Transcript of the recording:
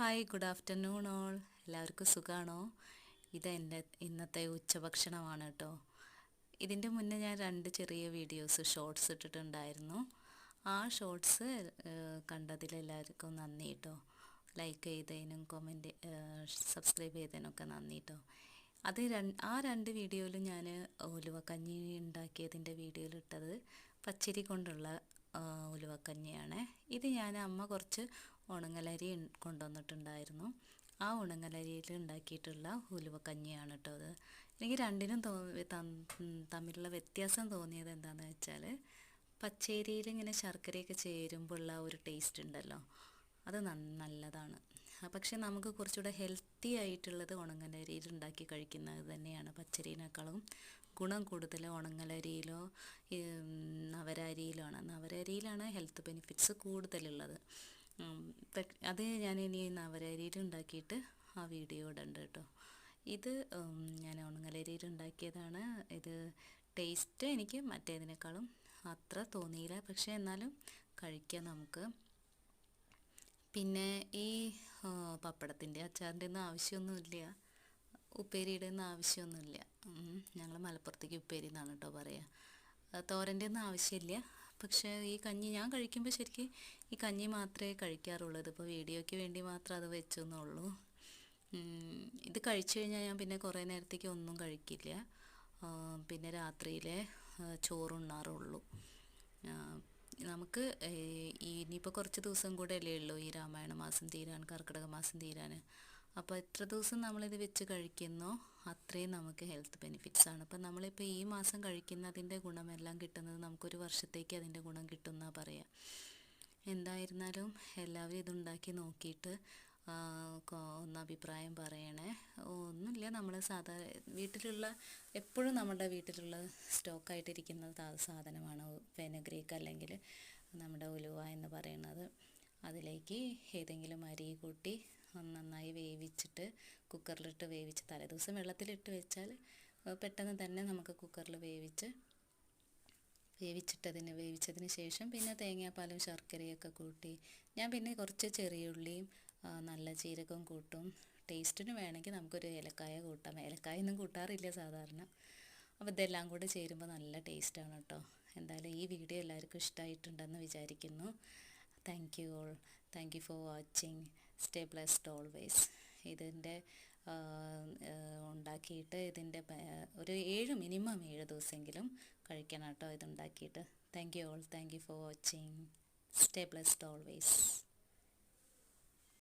Hi good afternoon all എല്ലാവർക്കും സുഖമാണോ ഇത് എന്റെ ഇന്നത്തെ ഉച്ചഭക്ഷണമാണ് കേട്ടോ. ഇതിന്റെ മുന്നേ ഞാൻ രണ്ട് ചെറിയ വീഡിയോസ് ഷോർട്സ് ഇട്ടിട്ടുണ്ടായിരുന്നു. ആ ഷോർട്സ് കണ്ടതിൽ എല്ലാവർക്കും നന്ദി കേട്ടോ. ലൈക്ക് ചെയ്തതിനും കൊമന്റ് സബ്സ്ക്രൈബ് ചെയ്തതിനൊക്കെ നന്ദി കേട്ടോ. അത് ആ രണ്ട് വീഡിയോയിലും ഞാൻ ഉലുവക്കഞ്ഞി ഉണ്ടാക്കിയതിന്റെ വീഡിയോയിൽ ഇട്ടത് പച്ചരി കൊണ്ടുള്ള ഉലുവക്കഞ്ഞിയാണ്. ഇത് ഞാൻ അമ്മ കുറച്ച് ഉണങ്ങലരി കൊണ്ടുവന്നിട്ടുണ്ടായിരുന്നു. ആ ഉണങ്ങലരിയിൽ ഉണ്ടാക്കിയിട്ടുള്ള ഉലുവക്കഞ്ഞിയാണ് കേട്ടോ അത്. എനിക്ക് രണ്ടിനും തമ്മിലുള്ള വ്യത്യാസം തോന്നിയത് എന്താണെന്ന് വെച്ചാൽ പച്ചേരിയിൽ ഇങ്ങനെ ശർക്കരയൊക്കെ ചേരുമ്പോഴുള്ള ഒരു ടേസ്റ്റ് ഉണ്ടല്ലോ. അത് നല്ലതാണ്. പക്ഷെ നമുക്ക് കുറച്ചുകൂടെ ഹെൽത്തി ആയിട്ടുള്ളത് ഉണങ്ങലരിയിൽ ഉണ്ടാക്കി കഴിക്കുന്നത് തന്നെയാണ് പച്ചരിനേക്കാളും ഗുണം കൂടുതൽ ഉണങ്ങലരിയിലോ നവരരിയിലോ ആണ്. നവരരിയിലാണ് ഹെൽത്ത് ബെനിഫിറ്റ്സ് കൂടുതലുള്ളത്. അത് ഞാൻ ഇനി നവരരിയിൽ ഉണ്ടാക്കിയിട്ട് ആ വീഡിയോ ഇടണ്ട് കേട്ടോ. ഇത് ഞാൻ ഉണങ്ങലരിയിൽ ഉണ്ടാക്കിയതാണ്. ഇത് ടേസ്റ്റ് എനിക്ക് മറ്റേതിനേക്കാളും അത്ര തോന്നിയില്ല. പക്ഷേ എന്നാലും കഴിക്കാം നമുക്ക്. പിന്നെ ഈ പപ്പടത്തിന്റെ അച്ചാറിന്റെ ഒന്നും ആവശ്യമൊന്നുമില്ല. ഉപ്പേരിയുടെ ഒന്നും ആവശ്യമൊന്നുമില്ല ഞങ്ങൾ മലപ്പുറത്തേക്ക് ഉപ്പേരി എന്നാണ് കേട്ടോ പറയുക തോരന്റെ ഒന്നും ആവശ്യമില്ല. പക്ഷേ ഈ കഞ്ഞി ഞാൻ കഴിക്കുമ്പോൾ ശരിക്കും ഈ കഞ്ഞി മാത്രമേ കഴിക്കാറുള്ളൂ ഇതിപ്പോൾ വീഡിയോയ്ക്ക് വേണ്ടി മാത്രം അത് വെച്ചെന്നുള്ളൂ. ഇത് കഴിച്ചു കഴിഞ്ഞാൽ ഞാൻ പിന്നെ കുറേ നേരത്തേക്ക് ഒന്നും കഴിക്കില്ല. പിന്നെ രാത്രിയിലെ ചോറുണ്ണാറുള്ളൂ. നമുക്ക് ഇനിയിപ്പോൾ കുറച്ച് ദിവസം കൂടെ അല്ലേ ഉള്ളൂ ഈ രാമായണ മാസം തീരാൻ കർക്കിടക മാസം തീരാൻ അപ്പോൾ എത്ര ദിവസം നമ്മളിത് വെച്ച് കഴിക്കുന്നോ? അത്രയും നമുക്ക് ഹെൽത്ത് ബെനിഫിറ്റ്സ് ആണ്. അപ്പം നമ്മളിപ്പോൾ ഈ മാസം കഴിക്കുന്നതിന്റെ ഗുണമെല്ലാം കിട്ടുന്നത് നമുക്കൊരു വർഷത്തേക്ക് അതിന്റെ ഗുണം കിട്ടുമെന്നാണ് പറയാം. എന്തായിരുന്നാലും എല്ലാവരും ഇതുണ്ടാക്കി നോക്കിയിട്ട് ഒന്ന് അഭിപ്രായം പറയണേ. ഒന്നുമില്ല നമ്മൾ സാധാരണ വീട്ടിലുള്ള എപ്പോഴും നമ്മുടെ വീട്ടിലുള്ള സ്റ്റോക്കായിട്ടിരിക്കുന്ന സാധനമാണ്. വെനഗ്രീക്ക് അല്ലെങ്കിൽ നമ്മുടെ ഉലുവ എന്ന് പറയുന്നത്. അതിലേക്ക് ഏതെങ്കിലും അരി കൂട്ടി നന്നായി വേവിച്ചിട്ട് കുക്കറിലിട്ട് വേവിച്ച് തലേദിവസം വെള്ളത്തിലിട്ട് വെച്ചാൽ പെട്ടെന്ന് തന്നെ നമുക്ക് കുക്കറിൽ വേവിച്ച് വേവിച്ചിട്ടതിന് വേവിച്ചതിന് ശേഷം പിന്നെ തേങ്ങാപ്പാലും ശർക്കരയൊക്കെ കൂട്ടി ഞാൻ പിന്നെ കുറച്ച് ചെറിയ ഉള്ളിയും നല്ല ജീരകവും കൂട്ടും. ടേസ്റ്റിന് വേണമെങ്കിൽ നമുക്കൊരു ഏലക്കായ കൂട്ടാം. ഏലക്കായ ഒന്നും കൂട്ടാറില്ല സാധാരണ. അപ്പോൾ ഇതെല്ലാം കൂടെ ചേരുമ്പോൾ നല്ല ടേസ്റ്റാണ് കേട്ടോ. എന്തായാലും ഈ വീഡിയോ എല്ലാവർക്കും ഇഷ്ടമായിട്ടുണ്ടെന്ന് വിചാരിക്കുന്നു. Thank you all thank you for watching stay blessed always ഇതിന്റെ ഉണ്ടാക്കിയിട്ട് ഇതിന്റെ ഒരു ഏഴ് മിനിമം ഏഴ് ദിവസമെങ്കിലും കഴിക്കണം കേട്ടോ ഇതുണ്ടാക്കിയിട്ട്. Thank you all thank you for watching stay blessed always